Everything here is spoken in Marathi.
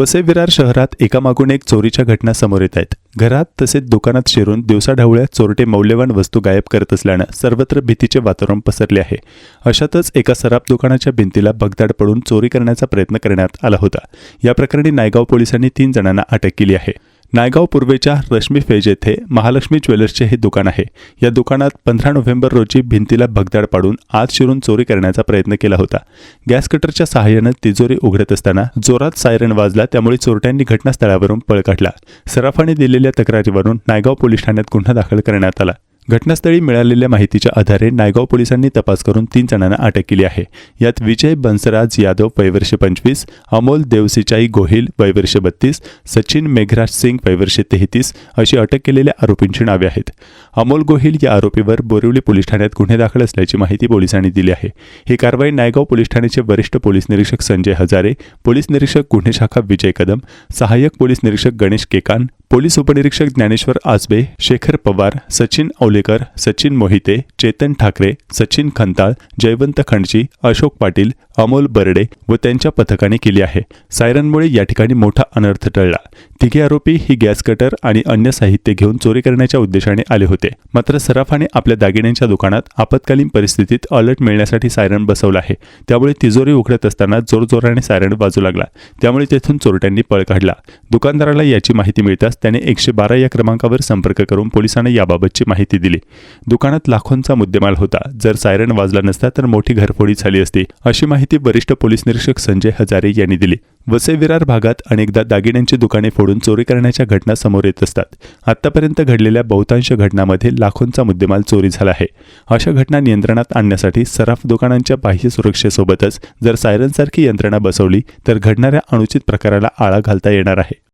वसई विरार शहरात एकामागून एक चोरीच्या घटना समोर येत आहेत. घरात तसेच दुकानात शिरून दिवसाढवळ्या चोरटे मौल्यवान वस्तू गायब करत असल्यानं सर्वत्र भीतीचे वातावरण पसरले आहे. अशातच एका सराफ दुकानाच्या भिंतीला भगदाड पडून चोरी करण्याचा प्रयत्न करण्यात आला होता. या प्रकरणी नायगाव पोलिसांनी तीन जणांना अटक केली आहे. नायगाव पूर्वेच्या रश्मी फेज येथे महालक्ष्मी ज्वेलर्सचे हे दुकान आहे. या दुकानात पंधरा नोव्हेंबर रोजी भिंतीला भगदाड पाडून आत शिरून चोरी करण्याचा प्रयत्न केला होता. गॅस कटरच्या सहाय्यानं तिजोरी उघडत असताना जोरात सायरन वाजला त्यामुळे चोरट्यांनी घटनास्थळावरून पळ काढला. सराफाने दिलेल्या तक्रारीवरून नायगाव पोलीस ठाण्यात गुन्हा दाखल करण्यात आला. घटनास्थळी मिळालेल्या माहितीच्या आधारे नायगाव पोलिसांनी तपास करून तीन जणांना अटक केली आहे. यात विजय बन्सराज यादव वयवर्ष पंचवीस अमोल देवसिचाई गोहिल वयवर्ष बत्तीस सचिन मेघराज सिंग वयवर्ष तेहतीस अशी अटक केलेल्या आरोपींची नावे आहेत. अमोल गोहिल या आरोपीवर बोरिवली पोलीस ठाण्यात गुन्हे दाखल असल्याची माहिती पोलिसांनी दिली आहे. ही कारवाई नायगाव पोलीस ठाण्याचे वरिष्ठ पोलीस निरीक्षक संजय हजारे पोलीस निरीक्षक गुन्हे शाखा विजय कदम सहाय्यक पोलीस निरीक्षक गणेश केकान पोलीस उपनिरीक्षक ज्ञानेश्वर आजबे शेखर पवार सचिन औलेकर सचिन मोहिते चेतन ठाकरे सचिन खंताळ जयवंत खंडची अशोक पाटील अमोल बर्डे व त्यांच्या पथकाने केली आहे. सायरनमुळे या ठिकाणी मोठा अनर्थ टळला. तिघे आरोपी ही गॅस कटर आणि अन्य साहित्य घेऊन चोरी करण्याच्या उद्देशाने आले होते. मात्र सराफाने आपल्या दागिन्यांच्या दुकानात आपत्कालीन परिस्थितीत अलर्ट मिळण्यासाठी सायरन बसवला आहे. त्यामुळे तिजोरी उघडत असताना जोरजोराने सायरन वाजू लागला. त्यामुळे तेथून चोरट्यांनी पळ काढला. दुकानदाराला याची माहिती मिळताच त्याने एकशे बारा या क्रमांकावर संपर्क करून पोलिसांना याबाबतची माहिती दिली. दुकानात लाखोंचा मुद्देमाल होता. जर सायरन वाजला नसता तर मोठी घरफोडी झाली असती अशी माहिती वरिष्ठ पोलीस निरीक्षक संजय हजारे यांनी दिली. वसेविरार भागात अनेकदा दागिन्यांची दुकाने फोडून चोरी करण्याच्या घटना समोर येत असतात. आतापर्यंत घडलेल्या बहुतांश घटनांमध्ये लाखोंचा मुद्देमाल चोरी झाला आहे. अशा घटना नियंत्रणात आणण्यासाठी सराफ दुकानांच्या बाह्य सुरक्षेसोबतच जर सायरनसारखी यंत्रणा बसवली तर घडणाऱ्या अनुचित प्रकाराला आळा घालता येणार आहे.